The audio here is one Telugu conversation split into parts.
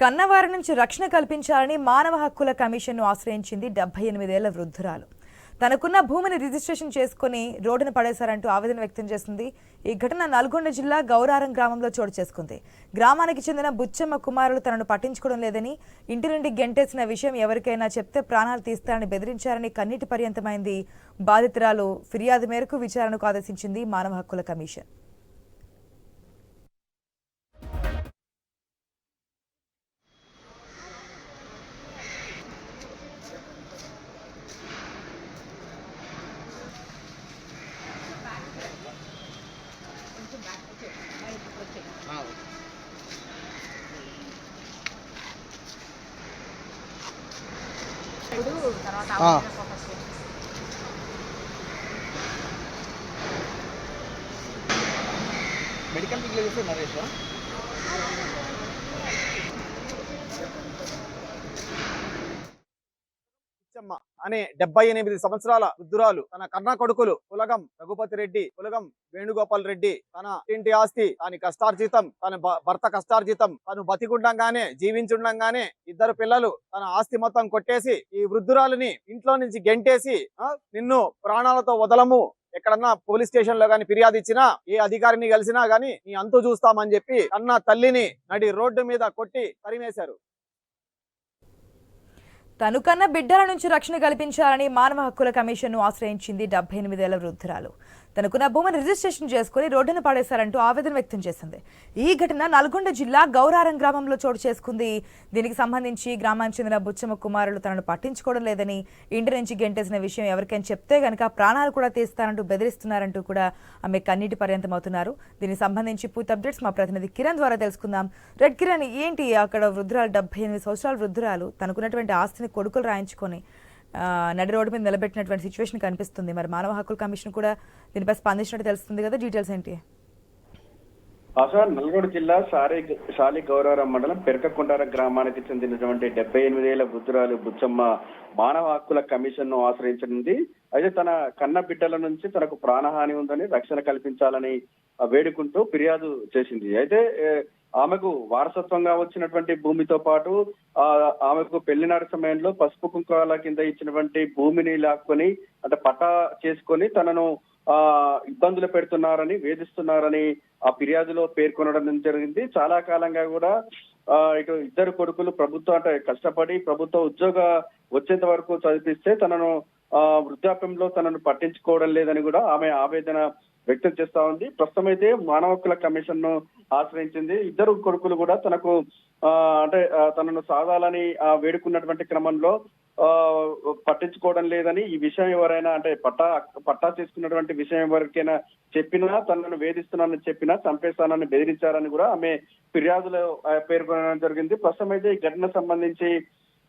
కన్నవారి నుంచి రక్షణ కల్పించాలని మానవ హక్కుల కమిషన్ను ఆశ్రయించింది డెబ్బై ఎనిమిదేళ్ళ వృద్ధురాలు. తనకున్న భూమిని రిజిస్ట్రేషన్ చేసుకుని రోడ్డున పడేశారంటూ ఆవేదన వ్యక్తం చేసింది ఈ ఘటన నల్గొండ జిల్లా గౌరారం గ్రామంలో చోటు చేసుకుంది. గ్రామానికి చెందిన బుచ్చమ్మ కుమారులు తనను పట్టించుకోవడం లేదని ఇంటి నుండి గెంటేసిన విషయం ఎవరికైనా చెప్తే ప్రాణాలు తీస్తారని బెదిరించారని కన్నీటి పర్యంతమైంది బాధితురాలు. ఫిర్యాదు మేరకు విచారణకు ఆదేశించింది మానవ హక్కుల కమిషన్. Medical vigilance Naresh? అనే డెబ్బై ఎనిమిది సంవత్సరాల వృద్ధురాలు తన కన్న కొడుకులు కులగం రఘుపతి రెడ్డి కులగం వేణుగోపాల్ రెడ్డి తన ఇంటి ఆస్తి తన కష్టార్జితం తన భర్త కష్టార్జితం తను బతికుండంగానే జీవించుండంగానే ఇద్దరు పిల్లలు తన ఆస్తి మొత్తం కొట్టేసి ఈ వృద్ధురాలిని ఇంట్లో నుంచి గెంటేసి నిన్ను ప్రాణాలతో వదలము ఎక్కడన్నా పోలీస్ స్టేషన్లో గాని ఫిర్యాదు ఇచ్చినా ఏ అధికారిని కలిసినా గాని నీ అంతు చూస్తామని చెప్పి అన్న తల్లిని నడి రోడ్డు మీద కొట్టి తరిమేశారు. తను కన్న బిడ్డల నుంచి రక్షణ కల్పించాలని మానవ హక్కుల కమిషన్ను ఆశ్రయించింది డెబ్బై ఎనిమిదేళ్ళ వృద్ధురాలు. తనకున్న భూమిని రిజిస్ట్రేషన్ చేసుకుని రోడ్డున పడేశారంటూ ఆవేదన వ్యక్తం చేసింది. ఈ ఘటన నల్గొండ జిల్లా గౌరారం గ్రామంలో చోటు చేసుకుంది. దీనికి సంబంధించి గ్రామానికి చెందిన బుచ్చమ్మ కుమారులు తనను పట్టించుకోవడం లేదని ఇంటి నుంచి గెంటేసిన విషయం ఎవరికైనా చెప్తే గనక ప్రాణాలు కూడా తీస్తారంటూ బెదిరిస్తున్నారంటూ కూడా ఆమె కన్నీటి పర్యంతం అవుతున్నారు దీనికి సంబంధించి పూర్తి అప్డేట్స్ మా ప్రతినిధి కిరణ్ ద్వారా తెలుసుకుందాం. రెడ్ కిరణ్ ఏంటి అక్కడ వృద్ధురాలు డెబ్బై ఎనిమిది సంవత్సరాల వృద్ధురాలు తనకున్నటువంటి ఆస్తిని కొడుకులు రాయించుకొని నడి రోడ్డు మీద నిలబెట్టినటువంటి సిచ్యువేషన్ కనిపిస్తుంది. మరి మానవ హక్కుల కమిషన్ కూడా దీనిపై స్పందించినట్టు తెలుస్తుంది కదా డీటెయిల్స్ ఏంటి? అసలు నల్గొండ జిల్లా సారి సాలి గౌరవరం మండలం పెరకకుండార గ్రామానికి చెందినటువంటి డెబ్బై ఎనిమిదేళ్ళ వృద్ధురాలు బుచ్చమ్మ మానవ హక్కుల కమిషన్ను ఆశ్రయించనుంది. అయితే తన కన్న బిడ్డల నుంచి తనకు ప్రాణహాని ఉందని రక్షణ కల్పించాలని ఆ, వేడుకుంటూ ఫిర్యాదు చేసింది. అయితే ఆమెకు వారసత్వంగా వచ్చినటువంటి భూమితో పాటు ఆ ఆమెకు పెళ్ళినాటి సమయంలో పసుపు కుంకాల కింద ఇచ్చినటువంటి భూమిని లాక్కొని అంటే పట్టా చేసుకొని తనను ఆ ఇబ్బందులు పెడుతున్నారని వేధిస్తున్నారని ఆ ఫిర్యాదులో పేర్కొనడం జరిగింది. చాలా కాలంగా కూడా ఆ ఇటు ఇద్దరు కొడుకులు ప్రభుత్వం అంటే కష్టపడి ప్రభుత్వ ఉద్యోగ వచ్చేంత వరకు చదివిస్తే తనను ఆ వృద్ధాప్యంలో తనను పట్టించుకోవడం లేదని కూడా ఆమె ఆవేదన వ్యక్తం చేస్తా ఉంది. ప్రస్తుతం అయితే మానవ హక్కుల కమిషన్ను ఆశ్రయించింది. ఇద్దరు కొడుకులు కూడా తనకు ఆ అంటే తనను సాధాలని ఆ, వేడుకున్నటువంటి క్రమంలో ఆ పట్టించుకోవడం లేదని ఈ విషయం ఎవరైనా అంటే పట్టా పట్టా తీసుకున్నటువంటి విషయం ఎవరికైనా చెప్పినా తనను వేధిస్తున్నానని చెప్పినా చంపేస్తానని బెదిరించారని కూడా ఆమె ఫిర్యాదులో పేర్కొనడం జరిగింది. ప్రస్తుతం అయితే ఈ ఘటన సంబంధించి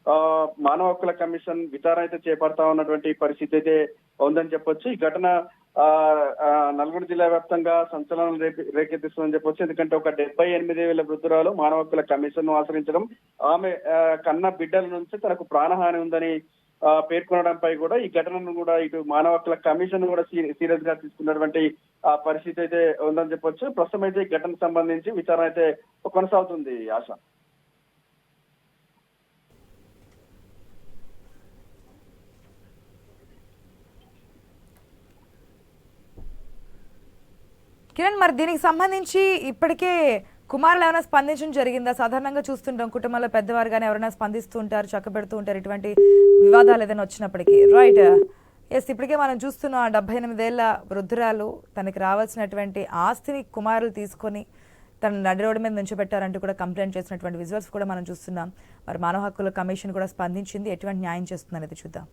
ఆ మానవ హక్కుల కమిషన్ విచారణ అయితే చేపడతా ఉన్నటువంటి పరిస్థితి అయితే ఉందని చెప్పొచ్చు. ఈ ఘటన నల్గొండ జిల్లా వ్యాప్తంగా సంచలనం రేకెత్తిస్తుందని చెప్పొచ్చు. ఎందుకంటే ఒక డెబ్బై ఎనిమిది వేల వృద్ధురాలు మానవ హక్కుల కమిషన్ను ఆశ్రయించడం ఆమె కన్న బిడ్డల నుంచి తనకు ప్రాణహాని ఉందని పేర్కొనడంపై కూడా ఈ ఘటనను కూడా ఇటు మానవ హక్కుల కమిషన్ కూడా సీరియస్గా తీసుకున్నటువంటి ఆ పరిస్థితి అయితే ఉందని చెప్పొచ్చు. ప్రస్తుతం అయితే ఈ ఘటనకు సంబంధించి విచారణ అయితే కొనసాగుతుంది ఆశ. కిరణ్ మరి దీనికి సంబంధించి ఇప్పటికే కుమారులు ఏమైనా స్పందించడం జరిగిందా? సాధారణంగా చూస్తుంటాం కుటుంబంలో పెద్దవారు కానీ ఎవరైనా స్పందిస్తూ ఉంటారు చక్కబెడుతూ ఉంటారు ఇటువంటి వివాదాలు ఏదైనా వచ్చినప్పటికీ. రైట్ ఎస్ ఇప్పటికే మనం చూస్తున్నాం ఆ డెబ్బై ఎనిమిదేళ్ళ వృద్ధురాలు తనకి రావాల్సినటువంటి ఆస్తిని కుమారులు తీసుకొని తన నడి రోడ్డు మీద నుంచోబెట్టారంటూ కూడా కంప్లైంట్ చేసినటువంటి విజువల్స్ కూడా మనం చూస్తున్నాం. మరి మానవ హక్కుల కమిషన్ కూడా స్పందించింది. ఎటువంటి న్యాయం చేస్తుందనేది చూద్దాం.